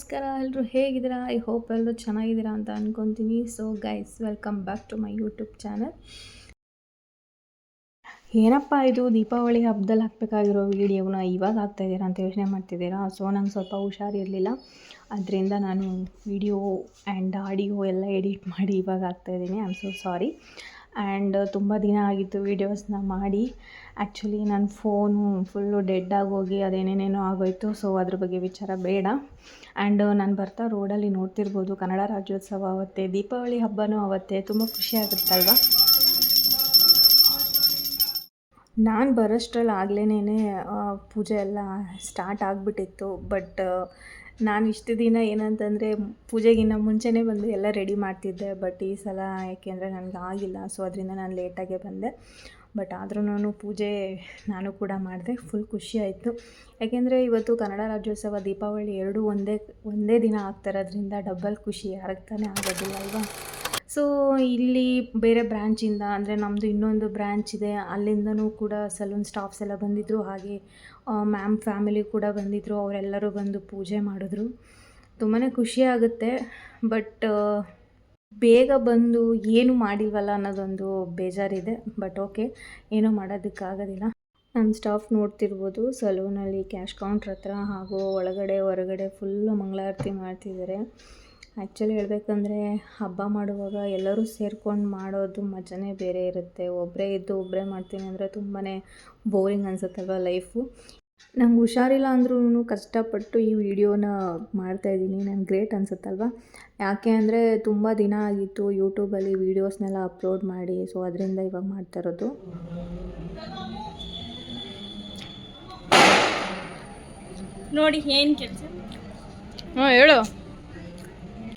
ನಮಸ್ಕಾರ ಎಲ್ಲರೂ ಹೇಗಿದ್ದೀರಾ? ಐ ಹೋಪ್ ಎಲ್ಲರೂ ಚೆನ್ನಾಗಿದ್ದೀರಾ ಅಂತ ಅಂದ್ಕೊತೀನಿ so guys welcome back to my YouTube channel ಏನಪ್ಪ ಇದು? ದೀಪಾವಳಿ ಹಬ್ಬದಲ್ಲಿ ಹಾಕಬೇಕಾಗಿರೋ ವೀಡಿಯೋನ ಇವಾಗ ಹಾಕ್ತಾಯಿದ್ದೀರಾ ಅಂತ ಯೋಚನೆ ಮಾಡ್ತಿದ್ದೀರಾ? ಸೊ ನಂಗೆ ಸ್ವಲ್ಪ ಹುಷಾರಿರಲಿಲ್ಲ ಅದರಿಂದ ನಾನು ವಿಡಿಯೋ ಆ್ಯಂಡ್ ಆಡಿಯೋ ಎಲ್ಲ ಎಡಿಟ್ ಮಾಡಿ ಇವಾಗ ಹಾಕ್ತಾಯಿದ್ದೀನಿ I am so sorry and ತುಂಬ ದಿನ ಆಗಿತ್ತು ವೀಡಿಯೋಸ್ನ ಮಾಡಿ. ಆ್ಯಕ್ಚುಲಿ ನನ್ನ ಫೋನು ಫುಲ್ಲು ಡೆಡ್ ಆಗೋಗಿ ಅದೇನೇನೇನೋ ಆಗೋಯಿತು ಸೊ ಅದ್ರ ಬಗ್ಗೆ ವಿಚಾರ ಬೇಡ. ಆ್ಯಂಡ್ ನಾನು ಬರ್ತಾ ರೋಡಲ್ಲಿ ನೋಡ್ತಿರ್ಬೋದು. ಕನ್ನಡ ರಾಜ್ಯೋತ್ಸವ ಅವತ್ತೆ, ದೀಪಾವಳಿ ಹಬ್ಬನೂ ಅವತ್ತೆ, ತುಂಬ ಖುಷಿ ಆಗುತ್ತಲ್ವ? ನಾನು ಬರೋಷ್ಟ್ರಲ್ಲಿ ಆಗ್ಲೇನೇ ಪೂಜೆ ಎಲ್ಲ ಸ್ಟಾರ್ಟ್ ಆಗಿಬಿಟ್ಟಿತ್ತು ಬಟ್ ನಾನು ಇಷ್ಟು ದಿನ ಏನಂತಂದರೆ ಪೂಜೆಗಿನ್ನ ಮುಂಚೆನೇ ಬಂದು ಎಲ್ಲ ರೆಡಿ ಮಾಡ್ತಿದ್ದೆ ಬಟ್ ಈ ಸಲ ಯಾಕೆಂದರೆ ನನಗೆ ಆಗಿಲ್ಲ ಸೊ ಅದರಿಂದ ನಾನು ಲೇಟಾಗೆ ಬಂದೆ. ಬಟ್ ಆದ್ರೂ ಪೂಜೆ ನಾನು ಕೂಡ ಮಾಡಿದೆ ಫುಲ್ ಖುಷಿ ಆಯಿತು. ಯಾಕೆಂದರೆ ಇವತ್ತು ಕನ್ನಡ ರಾಜ್ಯೋತ್ಸವ ದೀಪಾವಳಿ ಎರಡೂ ಒಂದೇ ಒಂದೇ ದಿನ ಆಗ್ತಾರೋದ್ರಿಂದ ಡಬ್ಬಲ್ ಖುಷಿ, ಯಾರಿಗೆ ತಾನೇ ಆಗೋದಿಲ್ಲ ಅಲ್ವಾ? ಸೊ ಇಲ್ಲಿ ಬೇರೆ ಬ್ರ್ಯಾಂಚಿಂದ ಅಂದರೆ ನಮ್ಮದು ಇನ್ನೊಂದು ಬ್ರ್ಯಾಂಚ್ ಇದೆ. ಅಲ್ಲಿಂದನೂ ಕೂಡ ಸಲೂನ್ ಸ್ಟಾಫ್ಸ್ ಎಲ್ಲ ಬಂದಿದ್ದರು ಹಾಗೆ ಮ್ಯಾಮ್ ಫ್ಯಾಮಿಲಿ ಕೂಡ ಬಂದಿದ್ದರು ಅವರೆಲ್ಲರೂ ಬಂದು ಪೂಜೆ ಮಾಡಿದ್ರು. ತುಂಬಾ ಖುಷಿ ಆಗುತ್ತೆ. ಬಟ್ ಬೇಗ ಬಂದು ಏನು ಮಾಡಿಲ್ವಲ್ಲ ಅನ್ನೋದೊಂದು ಬೇಜಾರಿದೆ. ಬಟ್ ಓಕೆ ಏನೂ ಮಾಡೋದಕ್ಕಾಗೋದಿಲ್ಲ. ನಮ್ಮ ಸ್ಟಾಫ್ ನೋಡ್ತಿರ್ಬೋದು ಸಲೂನಲ್ಲಿ ಕ್ಯಾಶ್ ಕೌಂಟ್ರ್ ಹತ್ರ ಹಾಗೂ ಒಳಗಡೆ, ಹೊರಗಡೆ ಫುಲ್ಲು ಮಂಗಳಾರತಿ ಮಾಡ್ತಿದ್ದಾರೆ. ಆ್ಯಕ್ಚುಲಿ ಹೇಳಬೇಕಂದ್ರೆ ಹಬ್ಬ ಮಾಡುವಾಗ ಎಲ್ಲರೂ ಸೇರ್ಕೊಂಡು ಮಾಡೋದು ಮಜನೇ ಬೇರೆ ಇರುತ್ತೆ. ಒಬ್ಬರೇ ಇದ್ದು ಒಬ್ಬರೇ ಮಾಡ್ತೀನಿ ಅಂದರೆ ತುಂಬಾ ಬೋರಿಂಗ್ ಅನ್ಸುತ್ತಲ್ವ ಲೈಫು? ನಂಗೆ ಹುಷಾರಿಲ್ಲ ಅಂದ್ರೂ ಕಷ್ಟಪಟ್ಟು ಈ ವಿಡಿಯೋನ ಮಾಡ್ತಾಯಿದ್ದೀನಿ ನಂಗೆ ಗ್ರೇಟ್ ಅನಿಸುತ್ತಲ್ವ? ಯಾಕೆ ಅಂದರೆ ತುಂಬ ದಿನ ಆಗಿತ್ತು ಯೂಟ್ಯೂಬಲ್ಲಿ ವೀಡಿಯೋಸ್ನೆಲ್ಲ ಅಪ್ಲೋಡ್ ಮಾಡಿ ಸೊ ಅದರಿಂದ ಇವಾಗ ಮಾಡ್ತಾ ಇರೋದು. ನೋಡಿ ಏನು ಕೆಲಸ? ಹಾಂ ಹೇಳು.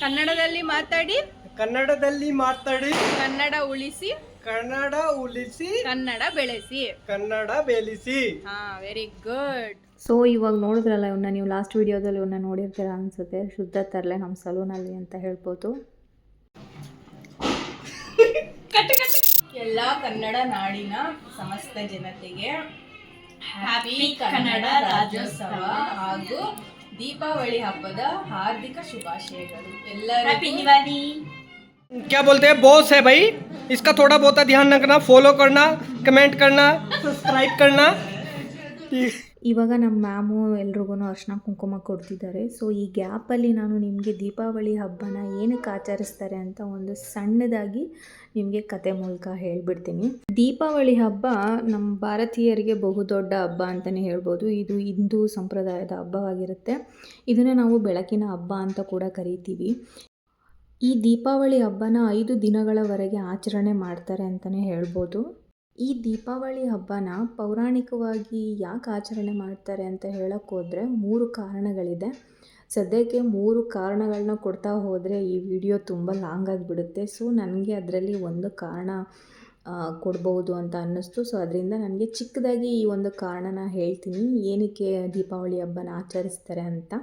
ಕನ್ನಡದಲ್ಲಿ ಮಾತಾಡಿ. ಕನ್ನಡದಲ್ಲಿ ಮಾತಾಡಿ. ಕನ್ನಡ ಉಳಿಸಿ. ಕನ್ನಡ ಉಳಿಸಿ. ಕನ್ನಡ ಬೆಳೆಸಿ. ಕನ್ನಡ ಬೆಳೆಸಿ. ಹಾ ವೆರಿ ಗುಡ್ ಸೊ ಇವಾಗ ನೋಡಿದ್ರಲ್ಲ ಇವನ್ನ ನೀವು ಲಾಸ್ಟ್ ವಿಡಿಯೋದಲ್ಲಿ ಇವನ್ನ ನೋಡಿರ್ತೀರ ಅನ್ಸುತ್ತೆ. ಶುದ್ಧ ತರಲೆ ನಮ್ಮ ಸಲೂನಲ್ಲಿ ಅಂತ ಹೇಳ್ಬೋದು. ಎಲ್ಲ ಕನ್ನಡ ನಾಡಿನ ಸಮಸ್ತ ಜನತೆಗೆ ಹ್ಯಾಪಿ ಕನ್ನಡ ರಾಜ್ಯೋತ್ಸವ ಹಾಗೂ ದೀಪಾವಳಿ ಹಬ್ಬದ ಹಾರ್ದಿಕ ಶುಭಾಶಯಗಳು ಎಲ್ಲರಿಗೂ ದಿವಾಲಿ क्या बोलते हैं बॉस है भाई इसका थोड़ा बहुत ध्यान रखना फॉलो करना कमेंट करना सब्सक्राइब करना ಇವಾಗ ನಮ್ಮ ಮ್ಯಾಮು ಎಲ್ರಿಗೂ ಅರ್ಶಿನ ಕುಂಕುಮ ಕೊಡ್ತಿದ್ದಾರೆ. ಸೊ ಈ ಗ್ಯಾಪಲ್ಲಿ ನಾನು ನಿಮಗೆ ದೀಪಾವಳಿ ಹಬ್ಬನ ಏನಕ್ಕೆ ಆಚರಿಸ್ತಾರೆ ಅಂತ ಒಂದು ಸಣ್ಣದಾಗಿ ನಿಮಗೆ ಕತೆ ಮೂಲಕ ಹೇಳಿಬಿಡ್ತೀನಿ. ದೀಪಾವಳಿ ಹಬ್ಬ ನಮ್ಮ ಭಾರತೀಯರಿಗೆ ಬಹುದೊಡ್ಡ ಹಬ್ಬ ಅಂತಲೇ ಹೇಳ್ಬೋದು. ಇದು ಹಿಂದೂ ಸಂಪ್ರದಾಯದ ಹಬ್ಬವಾಗಿರುತ್ತೆ. ಇದನ್ನು ನಾವು ಬೆಳಕಿನ ಹಬ್ಬ ಅಂತ ಕೂಡ ಕರಿತೀವಿ. ಈ ದೀಪಾವಳಿ ಹಬ್ಬನ ಐದು ದಿನಗಳವರೆಗೆ ಆಚರಣೆ ಮಾಡ್ತಾರೆ ಅಂತಲೇ ಹೇಳ್ಬೋದು. ಈ ದೀಪಾವಳಿ ಹಬ್ಬನ ಪೌರಾಣಿಕವಾಗಿ ಯಾಕೆ ಆಚರಣೆ ಮಾಡ್ತಾರೆ ಅಂತ ಹೇಳೋಕ್ಕೋದ್ರೆ ಮೂರು ಕಾರಣಗಳಿದೆ. ಸದ್ಯಕ್ಕೆ ಮೂರು ಕಾರಣಗಳನ್ನ ಕೊಡ್ತಾ ಹೋದರೆ ಈ ವಿಡಿಯೋ ತುಂಬ ಲಾಂಗ್ ಆಗಿಬಿಡುತ್ತೆ. ಸೊ, ನನಗೆ ಅದರಲ್ಲಿ ಒಂದು ಕಾರಣ ಕೊಡ್ಬೋದು ಅಂತ ಅನ್ನಿಸ್ತು. ಸೊ, ಅದರಿಂದ ನನಗೆ ಚಿಕ್ಕದಾಗಿ ಈ ಒಂದು ಕಾರಣನ ಹೇಳ್ತೀನಿ. ಏನಕ್ಕೆ ದೀಪಾವಳಿ ಹಬ್ಬನ ಆಚರಿಸ್ತಾರೆ ಅಂತ.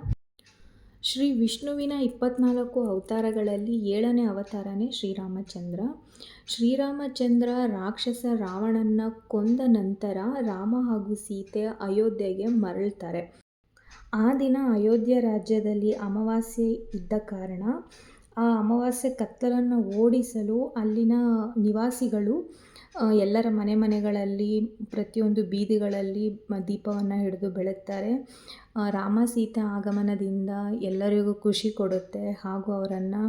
ಶ್ರೀ ವಿಷ್ಣುವಿನ ಇಪ್ಪತ್ನಾಲ್ಕು ಅವತಾರಗಳಲ್ಲಿ ಏಳನೇ ಅವತಾರನೇ ಶ್ರೀರಾಮಚಂದ್ರ. ಶ್ರೀರಾಮಚಂದ್ರ ರಾಕ್ಷಸ ರಾವಣನ ಕೊಂದ ನಂತರ ರಾಮ ಹಾಗೂ ಸೀತೆ ಅಯೋಧ್ಯೆಗೆ ಮರಳ್ತಾರೆ. ಆ ದಿನ ಅಯೋಧ್ಯೆ ರಾಜ್ಯದಲ್ಲಿ ಅಮಾವಾಸ್ಯೆ ಇದ್ದ ಕಾರಣ ಆ ಅಮಾವಾಸ್ಯೆ ಕತ್ತಲನ್ನು ಓಡಿಸಲು ಅಲ್ಲಿನ ನಿವಾಸಿಗಳು ಎಲ್ಲರ ಮನೆ ಮನೆಗಳಲ್ಲಿ, ಪ್ರತಿಯೊಂದು ಬೀದಿಗಳಲ್ಲಿ ದೀಪವನ್ನು ಹಿಡಿದು ಬೆಳಗ್ತಾರೆ. ರಾಮ ಸೀತೆ ಆಗಮನದಿಂದ ಎಲ್ಲರಿಗೂ ಖುಷಿ ಕೊಡುತ್ತೆ ಹಾಗೂ ಅವರನ್ನು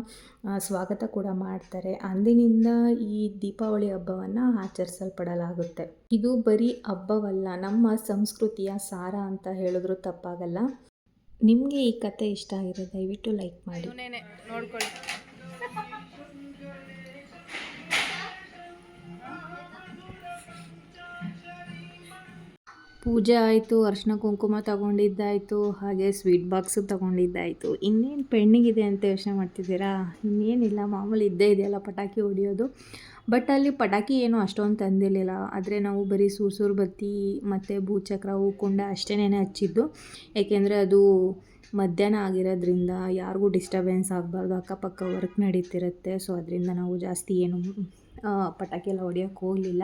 ಸ್ವಾಗತ ಕೂಡ ಮಾಡ್ತಾರೆ. ಅಂದಿನಿಂದ ಈ ದೀಪಾವಳಿ ಹಬ್ಬವನ್ನು ಆಚರಿಸಲ್ಪಡಲಾಗುತ್ತೆ. ಇದು ಬರೀ ಹಬ್ಬವಲ್ಲ, ನಮ್ಮ ಸಂಸ್ಕೃತಿಯ ಸಾರ ಅಂತ ಹೇಳಿದ್ರು ತಪ್ಪಾಗಲ್ಲ. ನಿಮಗೆ ಈ ಕತೆ ಇಷ್ಟ ಆಗಿದೆ ದಯವಿಟ್ಟು ಲೈಕ್ ಮಾಡಿ. ನೋಡ್ಕೊಳ್ಳಿ. ಪೂಜೆ ಆಯಿತು, ಅರ್ಶಿನ ಕುಂಕುಮ ತಗೊಂಡಿದ್ದಾಯಿತು, ಹಾಗೆ ಸ್ವೀಟ್ ಬಾಕ್ಸು ತಗೊಂಡಿದ್ದಾಯಿತು. ಇನ್ನೇನು ಪೆಂಡಿಂಗಿದೆ ಅಂತ ಯೋಚನೆ ಮಾಡ್ತಿದ್ದೀರಾ? ಇನ್ನೇನಿಲ್ಲ, ಮಾಮೂಲಿ ಇದ್ದೇ ಇದೆಯಲ್ಲ ಪಟಾಕಿ ಹೊಡಿಯೋದು. ಬಟ್ ಅಲ್ಲಿ ಪಟಾಕಿ ಏನು ಅಷ್ಟೊಂದು ತಂದಿರಲಿಲ್ಲ. ಆದರೆ ನಾವು ಬರೀ ಸೂಸೂರು ಬತ್ತಿ ಮತ್ತು ಭೂಚಕ್ರ ಹೂಕೊಂಡ ಅಷ್ಟೇ ಹಚ್ಚಿದ್ದು. ಏಕೆಂದರೆ ಅದು ಮಧ್ಯಾಹ್ನ ಆಗಿರೋದ್ರಿಂದ ಯಾರಿಗೂ ಡಿಸ್ಟರ್ಬೆನ್ಸ್ ಆಗಬಾರ್ದು. ಅಕ್ಕಪಕ್ಕ ವರ್ಕ್ ನಡೀತಿರುತ್ತೆ. ಸೊ ಅದರಿಂದ ನಾವು ಜಾಸ್ತಿ ಏನು ಪಟಾಕಿ ಎಲ್ಲ ಹೊಡಿಯೋಕ್ಕೆ ಹೋಗಲಿಲ್ಲ.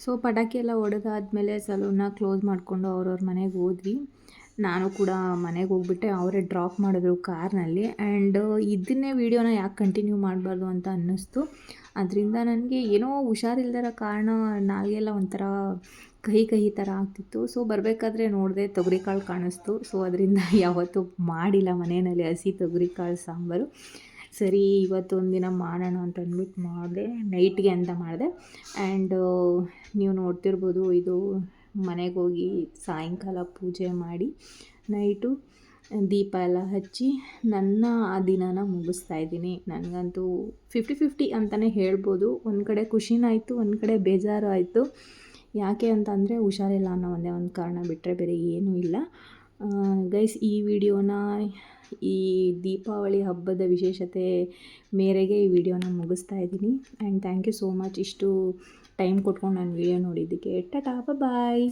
ಸೊ ಪಟಾಕಿ ಎಲ್ಲ ಹೊಡೆದಾದ್ಮೇಲೆ ಸಲೂನ್ನ ಕ್ಲೋಸ್ ಮಾಡಿಕೊಂಡು ಅವ್ರವ್ರ ಮನೆಗೆ ಹೋದ್ವಿ. ನಾನು ಕೂಡ ಮನೆಗೆ ಹೋಗ್ಬಿಟ್ಟೆ. ಅವರೇ ಡ್ರಾಪ್ ಮಾಡಿದ್ರು ಕಾರ್ನಲ್ಲಿ. ಆ್ಯಂಡ್ ಇದನ್ನೇ ವೀಡಿಯೋನ ಯಾಕೆ ಕಂಟಿನ್ಯೂ ಮಾಡಬಾರ್ದು ಅಂತ ಅನ್ನಿಸ್ತು. ಅದರಿಂದ ನನಗೆ ಏನೋ ಹುಷಾರಿಲ್ದಿರೋ ಕಾರಣ ನಾಲ್ಗೆಲ್ಲ ಒಂಥರ ಕಹಿ ಕಹಿ ಥರ ಆಗ್ತಿತ್ತು. ಸೊ ಬರಬೇಕಾದ್ರೆ ನೋಡಿದೆ ತೊಗರಿಕಾಳು ಕಾಣಿಸ್ತು. ಸೊ ಅದರಿಂದ ಯಾವತ್ತೂ ಮಾಡಿಲ್ಲ ಮನೆಯಲ್ಲಿ ಹಸಿ ತೊಗರಿಕಾಳು ಸಾಂಬಾರು. ಸರಿ ಇವತ್ತೊಂದಿನ ಮಾಡೋಣ ಅಂತ ಅಂದ್ಬಿಟ್ಟು ಮಾಡಿದೆ. ನೈಟ್ಗೆ ಅಂತ ಮಾಡಿದೆ. ಆ್ಯಂಡ್ ನೀವು ನೋಡ್ತಿರ್ಬೋದು, ಇದು ಮನೆಗೆ ಹೋಗಿ ಸಾಯಂಕಾಲ ಪೂಜೆ ಮಾಡಿ ನೈಟು ದೀಪ ಎಲ್ಲ ಹಚ್ಚಿ ನನ್ನ ಆ ದಿನನ ಮುಗಿಸ್ತಾ ಇದ್ದೀನಿ. ನನಗಂತೂ ಫಿಫ್ಟಿ ಫಿಫ್ಟಿ ಅಂತಲೇ ಹೇಳ್ಬೋದು. ಒಂದು ಕಡೆ ಖುಷಿನಾಯಿತು ಒಂದು ಕಡೆ ಬೇಜಾರು ಆಯಿತು. ಯಾಕೆ ಅಂತಂದರೆ ಹುಷಾರಿಲ್ಲ ಅನ್ನೋ ಒಂದೇ ಒಂದು ಕಾರಣ ಬಿಟ್ಟರೆ ಬೇರೆ ಏನೂ ಇಲ್ಲ. ಗೈಸ್ ಈ ವಿಡಿಯೋನ ಈ ದೀಪಾವಳಿ ಹಬ್ಬದ ವಿಶೇಷತೆ ಮೇರೆಗೆ ಈ ವಿಡಿಯೋನ ಮುಗಿಸ್ತಾ ಇದ್ದೀನಿ. And thank you so much ಇಷ್ಟು ಟೈಮ್ ಕೊಟ್ಕೊಂಡು ನಾನು ವಿಡಿಯೋ ನೋಡಿದ್ದಕ್ಕೆ. ಟಾಪ ಬಾಯ್